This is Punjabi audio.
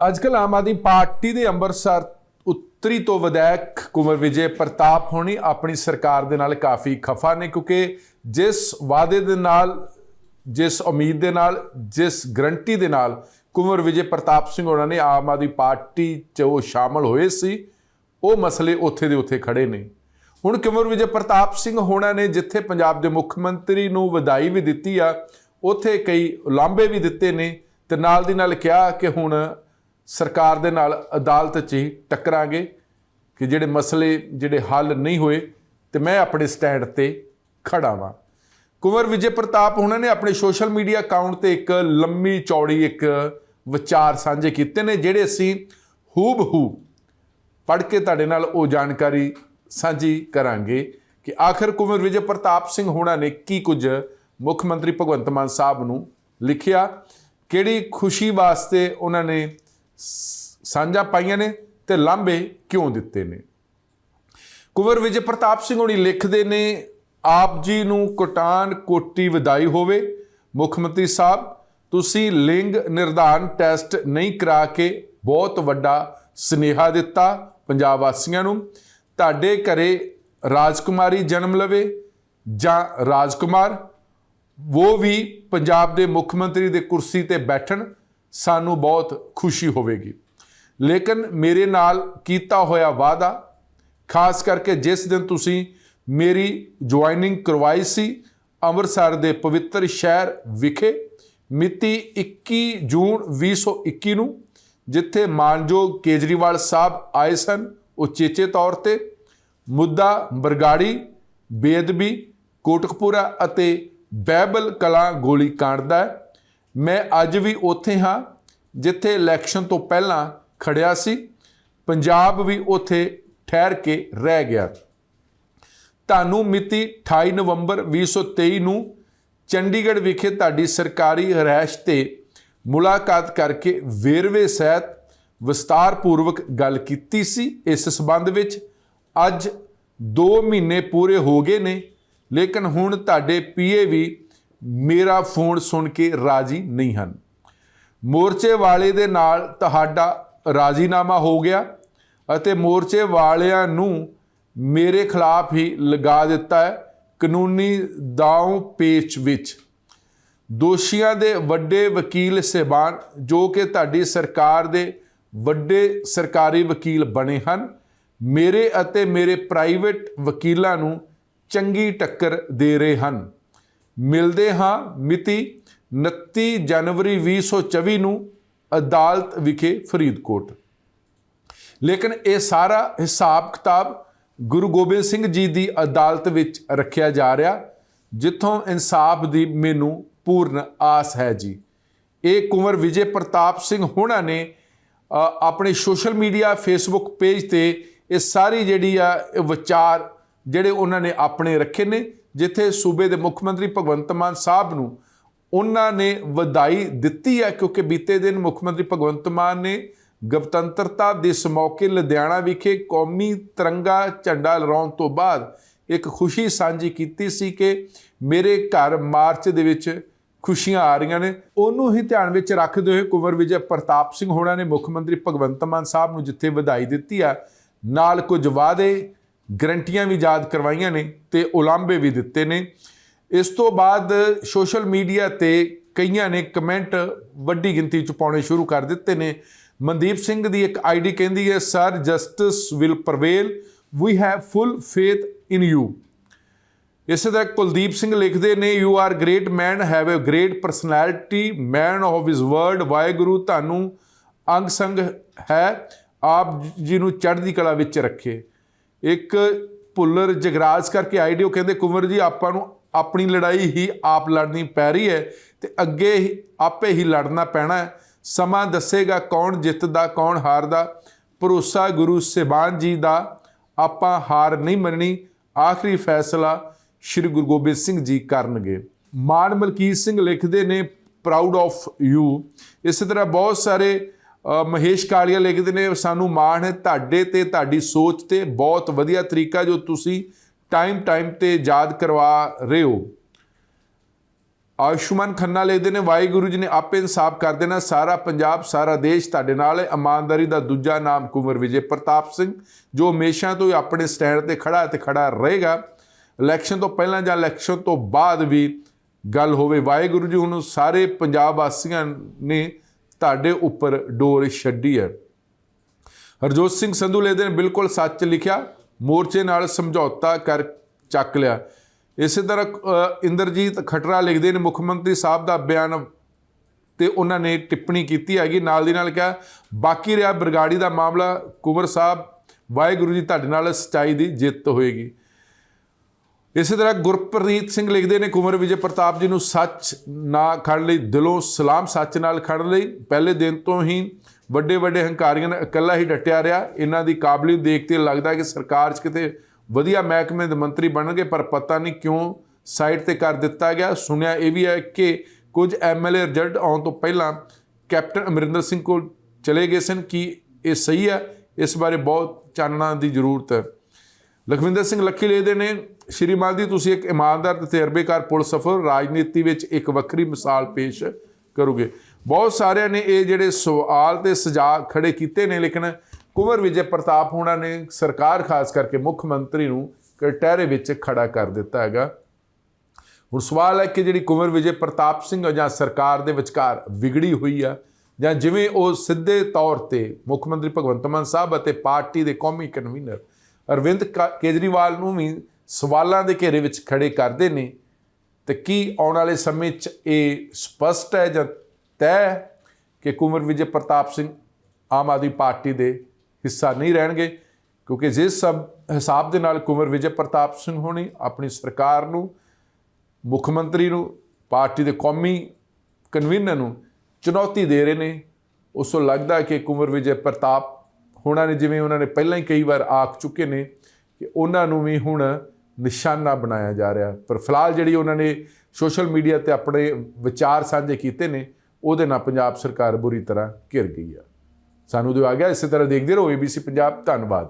ਅੱਜਕੱਲ ਆਮ ਆਦਮੀ ਪਾਰਟੀ ਦੇ ਅੰਮ੍ਰਿਤਸਰ ਉੱਤਰੀ ਤੋਂ ਵਿਧਾਇਕ ਕੁਮਰ ਵਿਜੇ ਪ੍ਰਤਾਪ ਹੋਣੀ ਆਪਣੀ ਸਰਕਾਰ ਦੇ ਨਾਲ ਕਾਫੀ ਖਫਾ ਨੇ ਕਿਉਂਕਿ ਜਿਸ ਵਾਅਦੇ ਦੇ ਨਾਲ, ਜਿਸ ਉਮੀਦ ਦੇ ਨਾਲ, ਜਿਸ ਗਰੰਟੀ ਦੇ ਨਾਲ ਕੁਮਰ ਵਿਜੇ ਪ੍ਰਤਾਪ ਸਿੰਘ ਹੋਣਾ ਨੇ ਆਮ ਆਦਮੀ ਪਾਰਟੀ 'ਚ ਉਹ ਸ਼ਾਮਲ ਹੋਏ ਸੀ, ਉਹ ਮਸਲੇ ਉੱਥੇ ਦੇ ਉੱਥੇ ਖੜੇ ਨੇ। ਹੁਣ ਕੁਮਰ ਵਿਜੇ ਪ੍ਰਤਾਪ ਸਿੰਘ ਹੋਣਾ ਨੇ ਜਿੱਥੇ ਪੰਜਾਬ ਦੇ ਮੁੱਖ ਮੰਤਰੀ ਨੂੰ ਵਧਾਈ ਵੀ ਦਿੱਤੀ ਆ, ਉੱਥੇ ਕਈ ਉਲਾਂਭੇ ਵੀ ਦਿੱਤੇ ਨੇ ਤੇ ਨਾਲ ਦੀ ਨਾਲ ਕਿਹਾ ਕਿ ਹੁਣ ਸਰਕਾਰ ਦੇ ਨਾਲ ਅਦਾਲਤ 'ਚ ਹੀ ਟੱਕਰਾਂਗੇ ਕਿ ਜਿਹੜੇ ਮਸਲੇ, ਜਿਹੜੇ ਹੱਲ ਨਹੀਂ ਹੋਏ ਤੇ ਮੈਂ ਆਪਣੇ ਸਟੈਂਡ ਤੇ ਖੜਾ ਵਾਂ। ਕੁੰਵਰ ਵਿਜੇ ਪ੍ਰਤਾਪ ਉਹਨਾਂ ਨੇ ਆਪਣੇ ਸੋਸ਼ਲ ਮੀਡੀਆ ਅਕਾਊਂਟ ਤੇ ਇੱਕ ਲੰਮੀ ਚੌੜੀ ਇੱਕ ਵਿਚਾਰ ਸਾਂਝੇ ਕੀਤੇ ਨੇ, ਜਿਹੜੇ ਅਸੀਂ ਹੂਬ ਹੂ ਪੜ੍ਹ ਕੇ ਤੁਹਾਡੇ ਨਾਲ ਉਹ ਜਾਣਕਾਰੀ ਸਾਂਝੀ ਕਰਾਂਗੇ ਕਿ ਆਖਰ ਕੁਵਰ ਵਿਜੇ ਪ੍ਰਤਾਪ ਸਿੰਘ ਹੋਣਾ ਨੇ ਕੀ ਕੁਝ ਮੁੱਖ ਮੰਤਰੀ ਭਗਵੰਤ ਮਾਨ ਸਾਹਿਬ ਨੂੰ ਲਿਖਿਆ, ਕਿਹੜੀ ਖੁਸ਼ੀ ਵਾਸਤੇ ਉਹਨਾਂ ਨੇ ਸਾਂਝਾ ਪਾਈਆਂ ਨੇ ਤੇ ਲਾਂਭੇ ਕਿਉਂ ਦਿੱਤੇ ਨੇ? ਕੁਵਰ ਵਿਜੇ ਪ੍ਰਤਾਪ ਸਿੰਘ ਹੋਣੀ ਲਿਖਦੇ ਨੇ, ਆਪ ਜੀ ਨੂੰ ਕੋਟਾਨ ਕੋਟੀ ਵਧਾਈ ਹੋਵੇ। ਮੁੱਖ ਮੰਤਰੀ ਸਾਹਿਬ, ਤੁਸੀਂ ਲਿੰਗ ਨਿਰਧਾਰਨ ਟੈਸਟ ਨਹੀਂ ਕਰਾ ਕੇ ਬਹੁਤ ਵੱਡਾ ਸਨੇਹਾ ਦਿੱਤਾ ਪੰਜਾਬ ਵਾਸੀਆਂ ਨੂੰ। ਤੁਹਾਡੇ ਘਰੇ ਰਾਜਕੁਮਾਰੀ ਜਨਮ ਲਵੇ ਜਾਂ ਰਾਜਕੁਮਾਰ, ਉਹ ਵੀ ਪੰਜਾਬ ਦੇ ਮੁੱਖ ਮੰਤਰੀ ਦੇ ਕੁਰਸੀ ਤੇ ਬੈਠਣ। ਸਾਨੂੰ ਬਹੁਤ ਖੁਸ਼ੀ ਹੋਵੇਗੀ। ਲੇਕਿਨ ਮੇਰੇ ਨਾਲ ਕੀਤਾ ਹੋਇਆ ਵਾਅਦਾ, ਖਾਸ ਕਰਕੇ ਜਿਸ ਦਿਨ ਤੁਸੀਂ ਮੇਰੀ ਜੁਆਇਨਿੰਗ ਕਰਵਾਈ ਸੀ ਅੰਮ੍ਰਿਤਸਰ ਦੇ ਪਵਿੱਤਰ ਸ਼ਹਿਰ ਵਿਖੇ, ਮਿਤੀ 21 ਜੂਨ 2021 ਨੂੰ, ਜਿੱਥੇ ਮਾਨਯੋਗ ਕੇਜਰੀਵਾਲ ਸਾਹਿਬ ਆਏ ਸਨ ਉਚੇਚੇ ਤੌਰ ਤੇ, ਮੁੱਦਾ ਬਰਗਾੜੀ ਬੇਦਬੀ ਕੋਟਕਪੂਰਾ ਅਤੇ ਬੈਬਲ ਕਲਾ ਗੋਲੀ ਕਾਂਡ ਦਾ ਹੈ ਮੈਂ ਅੱਜ ਵੀ ਉੱਥੇ ਹਾਂ, ਜਿੱਥੇ ਇਲੈਕਸ਼ਨ ਤੋਂ ਪਹਿਲਾਂ ਖੜਿਆ ਸੀ। ਪੰਜਾਬ ਵੀ ਉੱਥੇ ਠਹਿਰ ਕੇ ਰਹਿ ਗਿਆ। ਤੁਹਾਨੂੰ ਮਿਤੀ 28 ਨਵੰਬਰ 2023 ਨੂੰ ਚੰਡੀਗੜ੍ਹ ਵਿਖੇ ਤੁਹਾਡੀ ਸਰਕਾਰੀ ਰਿਹਾਇਸ਼ ਤੇ ਮੁਲਾਕਾਤ ਕਰਕੇ ਵੇਰਵੇ ਸਹਿਤ ਵਿਸਤਾਰਪੂਰਵਕ ਗੱਲ ਕੀਤੀ ਸੀ। ਇਸ ਸਬੰਧ ਵਿੱਚ ਅੱਜ 2 ਮਹੀਨੇ ਪੂਰੇ ਹੋ ਗਏ ਨੇ, ਲੇਕਿਨ ਹੁਣ ਤੁਹਾਡੇ ਪੀਏ ਵੀ ਮੇਰਾ ਫੋਨ ਸੁਣ ਕੇ ਰਾਜੀ ਨਹੀਂ ਹਨ। ਮੋਰਚੇ ਵਾਲੇ ਦੇ ਨਾਲ ਤੁਹਾਡਾ ਰਾਜ਼ੀਨਾਮਾ ਹੋ ਗਿਆ ਅਤੇ ਮੋਰਚੇ ਵਾਲਿਆਂ ਨੂੰ ਮੇਰੇ ਖਿਲਾਫ ਹੀ ਲਗਾ ਦਿੱਤਾ ਹੈ ਕਾਨੂੰਨੀ ਦਾਅ ਪੇਚ ਵਿੱਚ। ਦੋਸ਼ੀਆਂ ਦੇ ਵੱਡੇ ਵਕੀਲ ਸਹਿਬਾਨ, ਜੋ ਕਿ ਤੁਹਾਡੀ ਸਰਕਾਰ ਦੇ ਵੱਡੇ ਸਰਕਾਰੀ ਵਕੀਲ ਬਣੇ ਹਨ, ਮੇਰੇ ਅਤੇ ਮੇਰੇ ਪ੍ਰਾਈਵੇਟ ਵਕੀਲਾਂ ਨੂੰ ਚੰਗੀ ਟੱਕਰ ਦੇ ਰਹੇ ਹਨ। ਮਿਲਦੇ ਹਾਂ ਮਿਤੀ 29 ਜਨਵਰੀ 2024 ਨੂੰ ਅਦਾਲਤ ਵਿਖੇ ਫਰੀਦਕੋਟ। ਲੇਕਿਨ ਇਹ ਸਾਰਾ ਹਿਸਾਬ ਕਿਤਾਬ ਗੁਰੂ ਗੋਬਿੰਦ ਸਿੰਘ ਜੀ ਦੀ ਅਦਾਲਤ ਵਿੱਚ ਰੱਖਿਆ ਜਾ ਰਿਹਾ, ਜਿੱਥੋਂ ਇਨਸਾਫ ਦੀ ਮੈਨੂੰ ਪੂਰਨ ਆਸ ਹੈ ਜੀ। ਇਹ ਕੁੰਵਰ ਵਿਜੇ ਪ੍ਰਤਾਪ ਸਿੰਘ ਹੋਣਾ ਨੇ ਆਪਣੇ ਸੋਸ਼ਲ ਮੀਡੀਆ, ਫੇਸਬੁੱਕ ਪੇਜ ਤੇ ਇਹ ਸਾਰੀ ਜਿਹੜੀ ਆ ਵਿਚਾਰ ਜਿਹੜੇ ਉਹਨਾਂ ਨੇ ਆਪਣੇ ਰੱਖੇ ਨੇ ਜਿੱਥੇ ਸੂਬੇ ਦੇ ਮੁੱਖ ਮੰਤਰੀ ਭਗਵੰਤ ਮਾਨ ਸਾਹਿਬ ਨੂੰ ਉਹਨਾਂ ਨੇ ਵਧਾਈ ਦਿੱਤੀ ਹੈ, ਕਿਉਂਕਿ ਬੀਤੇ ਦਿਨ ਮੁੱਖ ਮੰਤਰੀ ਭਗਵੰਤ ਮਾਨ ਨੇ ਗਣਤੰਤਰਤਾ ਦਿਵਸ ਮੌਕੇ ਲੁਧਿਆਣਾ ਵਿਖੇ ਕੌਮੀ ਤਿਰੰਗਾ ਝੰਡਾ ਲਹਿਰਾਉਣ ਤੋਂ ਬਾਅਦ ਇੱਕ ਖੁਸ਼ੀ ਸਾਂਝੀ ਕੀਤੀ ਸੀ ਕਿ ਮੇਰੇ ਘਰ ਮਾਰਚ ਦੇ ਵਿੱਚ ਖੁਸ਼ੀਆਂ ਆ ਰਹੀਆਂ ਨੇ। ਉਹਨੂੰ ਹੀ ਧਿਆਨ ਵਿੱਚ ਰੱਖਦੇ ਹੋਏ ਕੁਵਰ ਵਿਜੇ ਪ੍ਰਤਾਪ ਸਿੰਘ ਹੋਣਾ ਨੇ ਮੁੱਖ ਮੰਤਰੀ ਭਗਵੰਤ ਮਾਨ ਸਾਹਿਬ ਨੂੰ ਜਿੱਥੇ ਵਧਾਈ ਦਿੱਤੀ ਆ ਨਾਲ ਕੁਝ ਵਾਅਦੇ ਗਰੰਟੀਆਂ ਵੀ ਯਾਦ ਕਰਵਾਈਆਂ ਨੇ ਤੇ ਉਲਾਂਭੇ ਵੀ ਦਿੱਤੇ ਨੇ। ਇਸ ਤੋਂ ਬਾਅਦ ਸੋਸ਼ਲ ਮੀਡੀਆ ਤੇ ਕਈਆਂ ਨੇ ਕਮੈਂਟ ਵੱਡੀ ਗਿਣਤੀ ਚ ਪਾਉਣੇ ਸ਼ੁਰੂ ਕਰ ਦਿੱਤੇ ਨੇ। ਮਨਦੀਪ ਸਿੰਘ ਦੀ ਇੱਕ ਆਈਡੀ ਕਹਿੰਦੀ ਹੈ, sir, justice will prevail we have full faith in you ਇਸੇ ਤਰ੍ਹਾਂ ਕੁਲਦੀਪ ਸਿੰਘ ਲਿਖਦੇ ਨੇ you are great man have a great personality man of his word Waheguru ਤੁਹਾਨੂੰ ਅੰਗ ਸੰਗ ਹੈ, ਆਪ ਜੀ ਨੂੰ ਚੜ੍ਹਦੀ ਕਲਾ ਵਿੱਚ ਰੱਖੇ। ਇੱਕ ਭੁੱਲਰ ਜਗਰਾਜ ਕਰਕੇ ਆਈਡੀਓ ਕਹਿੰਦੇ, ਕੁੰਵਰ ਜੀ, ਆਪਾਂ ਨੂੰ ਆਪਣੀ ਲੜਾਈ ਹੀ ਆਪ ਲੜਨੀ ਪੈ ਰਹੀ ਹੈ ਤੇ ਅੱਗੇ ਹੀ ਆਪੇ ਹੀ ਲੜਨਾ ਪੈਣਾ ਹੈ। ਸਮਾਂ ਦੱਸੇਗਾ ਕੌਣ ਜਿੱਤਦਾ, ਕੌਣ ਹਾਰਦਾ। ਭਰੋਸਾ ਗੁਰੂ ਸਿਬਾਨ ਜੀ ਦਾ, ਆਪਾਂ ਹਾਰ ਨਹੀਂ ਮੰਨਣੀ। ਆਖਰੀ ਫੈਸਲਾ ਸ਼੍ਰੀ ਗੁਰੂ ਗੋਬਿੰਦ ਸਿੰਘ ਜੀ ਕਰਨਗੇ। ਮਾਨ ਮਲਕੀਤ ਸਿੰਘ ਲਿਖਦੇ ਨੇ ਪ੍ਰਾਊਡ ਆਫ ਯੂ ਇਸੇ ਤਰ੍ਹਾਂ ਬਹੁਤ ਸਾਰੇ ਮਹੇਸ਼ ਕਾਲੀਆ ਲਿਖਦੇ ਨੇ, ਸਾਨੂੰ ਮਾਣ ਹੈ ਤੁਹਾਡੇ ਤੇ, ਤੁਹਾਡੀ ਸੋਚ ਤੇ। ਬਹੁਤ ਵਧੀਆ ਤਰੀਕਾ ਜੋ ਤੁਸੀਂ ਟਾਈਮ ਟਾਈਮ ਤੇ ਯਾਦ ਕਰਵਾ ਰਹੇ ਹੋ। ਆਯੁਸ਼ਮਾਨ ਖੰਨਾ ਲਿਖਦੇ ਨੇ, ਵਾਹਿਗੁਰੂ ਜੀ ਨੇ ਆਪੇ ਇਨਸਾਫ ਕਰ ਦੇਣਾ। ਸਾਰਾ ਪੰਜਾਬ, ਸਾਰਾ ਦੇਸ਼ ਤੁਹਾਡੇ ਨਾਲ ਹੈ। ਇਮਾਨਦਾਰੀ ਦਾ ਦੂਜਾ ਨਾਮ ਕੁੰਵਰ ਵਿਜੇ ਪ੍ਰਤਾਪ ਸਿੰਘ, ਜੋ ਹਮੇਸ਼ਾ ਤੋਂ ਹੀ ਆਪਣੇ ਸਟੈਂਡ ਤੇ ਖੜਾ ਹੈ ਤੇ ਖੜਾ ਰਹੇਗਾ। ਇਲੈਕਸ਼ਨ ਤੋਂ ਪਹਿਲਾਂ ਜਾਂ ਇਲੈਕਸ਼ਨ ਤੋਂ ਬਾਅਦ ਵੀ ਗੱਲ ਹੋਵੇ। ਵਾਹਿਗੁਰੂ ਜੀ, ਹੁਣ ਸਾਰੇ ਪੰਜਾਬ ਵਾਸੀਆਂ ਨੇ ਤੁਹਾਡੇ ਉੱਪਰ ਡੋਰ ਛੱਡੀ ਹੈ। ਹਰਜੋਤ ਸਿੰਘ ਸੰਧੂ ਲਿਖਦੇ ਨੇ ਬਿਲਕੁਲ ਸੱਚ ਲਿਖਿਆ, ਮੋਰਚੇ ਨਾਲ ਸਮਝੌਤਾ ਕਰ ਚੱਕ ਲਿਆ। ਇਸੇ ਤਰ੍ਹਾਂ ਇੰਦਰਜੀਤ ਖਟਰਾ ਲਿਖਦੇ ਨੇ, ਮੁੱਖ ਮੰਤਰੀ ਸਾਹਿਬ ਦਾ ਬਿਆਨ ਤੇ ਉਹਨਾਂ ਨੇ ਟਿੱਪਣੀ ਕੀਤੀ ਹੈਗੀ, ਨਾਲ ਦੀ ਨਾਲ ਕਿਹਾ, ਬਾਕੀ ਰਿਹਾ ਬਰਗਾੜੀ ਦਾ ਮਾਮਲਾ, ਕੁੰਵਰ ਸਾਹਿਬ, ਵਾਹਿਗੁਰੂ ਜੀ ਤੁਹਾਡੇ ਨਾਲ ਸਚਾਈ ਦੀ ਜਿੱਤ ਹੋਏਗੀ। ਇਸੇ ਤਰ੍ਹਾਂ ਗੁਰਪ੍ਰੀਤ ਸਿੰਘ ਲਿਖਦੇ ਨੇ ਕੁੰਵਰ ਵਿਜੇ ਪ੍ਰਤਾਪ ਜੀ ਨੂੰ ਸੱਚ ਨਾ ਖੜ ਲਈ, ਦਿਲੋਂ ਸਲਾਮ ਸੱਚ ਨਾਲ ਖੜ ਲਈ। ਪਹਿਲੇ ਦਿਨ ਤੋਂ ਹੀ ਵੱਡੇ ਵੱਡੇ ਹੰਕਾਰੀਆਂ ਨੇ ਇਕੱਲਾ ਹੀ ਡਟਿਆ ਰਿਹਾ। ਇਹਨਾਂ ਦੀ ਕਾਬਲੀਅਤ ਦੇਖ ਕੇ ਲੱਗਦਾ ਕਿ ਸਰਕਾਰ 'ਚ ਕਿਤੇ ਵਧੀਆ ਮਹਿਕਮੇ ਦੇ ਮੰਤਰੀ ਬਣਨਗੇ, ਪਰ ਪਤਾ ਨਹੀਂ ਕਿਉਂ ਸਾਈਡ ਤੇ ਕਰ ਦਿੱਤਾ ਗਿਆ। ਸੁਣਿਆ ਇਹ ਵੀ ਹੈ ਕਿ ਕੁਝ ਐਮਐਲਏ ਰਿਜ਼ਲਟ ਆਉਣ ਤੋਂ ਪਹਿਲਾਂ ਕੈਪਟਨ ਅਮਰਿੰਦਰ ਸਿੰਘ ਕੋਲ ਚਲੇ ਗਏ ਸਨ ਕਿ ਇਹ ਸਹੀ ਹੈ। ਇਸ ਬਾਰੇ ਬਹੁਤ ਚਾਨਣਾ ਦੀ ਜ਼ਰੂਰਤ ਹੈ। ਲਖਵਿੰਦਰ ਸਿੰਘ ਲੱਖੀ ਲਿਖਦੇ ਨੇ ਸ਼੍ਰੀਮਾਨ ਜੀ, ਤੁਸੀਂ ਇੱਕ ਇਮਾਨਦਾਰ ਤੇ ਤਜਰਬੇਕਾਰ ਪੁਲਿਸ ਅਫਸਰ ਰਾਜਨੀਤੀ ਵਿੱਚ ਇੱਕ ਵੱਖਰੀ ਮਿਸਾਲ ਪੇਸ਼ ਕਰੋਗੇ। ਬਹੁਤ ਸਾਰਿਆਂ ਨੇ ਇਹ ਜਿਹੜੇ ਸਵਾਲ ਤੇ ਸੁਝਾਅ ਖੜੇ ਕੀਤੇ ਨੇ, ਲੇਕਿਨ ਕੁੰਵਰ ਵਿਜੇ ਪ੍ਰਤਾਪ ਹੋਣਾ ਨੇ ਸਰਕਾਰ, ਖਾਸ ਕਰਕੇ ਮੁੱਖ ਮੰਤਰੀ ਨੂੰ ਕਟਹਿਰੇ ਵਿੱਚ ਖੜਾ ਕਰ ਦਿੱਤਾ ਹੈਗਾ। ਹੁਣ ਸਵਾਲ ਹੈ ਕਿ ਜਿਹੜੀ ਕੁੰਵਰ ਵਿਜੇ ਪ੍ਰਤਾਪ ਸਿੰਘ ਜਾਂ ਸਰਕਾਰ ਦੇ ਵਿਚਕਾਰ ਵਿਗੜੀ ਹੋਈ ਆ, ਜਾਂ ਜਿਵੇਂ ਉਹ ਸਿੱਧੇ ਤੌਰ ਤੇ ਮੁੱਖ ਮੰਤਰੀ ਭਗਵੰਤ ਮਾਨ ਸਾਹਿਬ ਅਤੇ ਪਾਰਟੀ ਦੇ ਕੌਮੀ ਕਨਵੀਨਰ ਅਰਵਿੰਦ ਕਾ- ਕੇਜਰੀਵਾਲ ਨੂੰ ਵੀ ਸਵਾਲਾਂ ਦੇ ਘੇਰੇ ਵਿੱਚ ਖੜੇ ਕਰਦੇ ਨੇ। ਤੇ ਕੀ ਆਉਣ ਵਾਲੇ ਸਮੇਂ 'ਚ ਇਹ ਸਪਸ਼ਟ ਹੈ ਜਾਂ ਤੈਅ ਹੈ ਕਿ ਕੁੰਵਰ ਵਿਜੇ ਪ੍ਰਤਾਪ ਸਿੰਘ ਆਮ ਆਦਮੀ ਪਾਰਟੀ ਦੇ ਹਿੱਸਾ ਨਹੀਂ ਰਹਿਣਗੇ? ਕਿਉਂਕਿ ਜਿਸ ਸਭ ਹਿਸਾਬ ਦੇ ਨਾਲ ਕੁੰਵਰ ਵਿਜੇ ਪ੍ਰਤਾਪ ਸਿੰਘ ਹੋਣੀ ਆਪਣੀ ਸਰਕਾਰ ਨੂੰ, ਮੁੱਖ ਮੰਤਰੀ ਨੂੰ, ਪਾਰਟੀ ਦੇ ਕੌਮੀ ਕਨਵੀਨਰ ਨੂੰ ਚੁਣੌਤੀ ਦੇ ਰਹੇ ਨੇ, ਉਸ ਤੋਂ ਲੱਗਦਾ ਕਿ ਕੁੰਵਰ ਵਿਜੇ ਪ੍ਰਤਾਪ ਹੋਣਾ ਨੇ ਜਿਵੇਂ ਉਹਨਾਂ ਨੇ ਪਹਿਲਾਂ ਹੀ ਕਈ ਵਾਰ ਆਖ ਚੁੱਕੇ ਨੇ ਕਿ ਉਹਨਾਂ ਨੂੰ ਵੀ ਹੁਣ ਨਿਸ਼ਾਨਾ ਬਣਾਇਆ ਜਾ ਰਿਹਾ। ਪਰ ਫਿਲਹਾਲ ਜਿਹੜੀ ਉਹਨਾਂ ਨੇ ਸੋਸ਼ਲ ਮੀਡੀਆ ਤੇ ਆਪਣੇ ਵਿਚਾਰ ਸਾਂਝੇ ਕੀਤੇ ਨੇ, ਉਹਦੇ ਨਾਲ ਪੰਜਾਬ ਸਰਕਾਰ ਬੁਰੀ ਤਰ੍ਹਾਂ ਘਿਰ ਗਈ ਆ। ਸਾਨੂੰ ਦਿਓ ਆ ਗਿਆ, ਇਸੇ ਤਰ੍ਹਾਂ ਦੇਖਦੇ ਰਹੋ ABC ਪੰਜਾਬ, ਧੰਨਵਾਦ।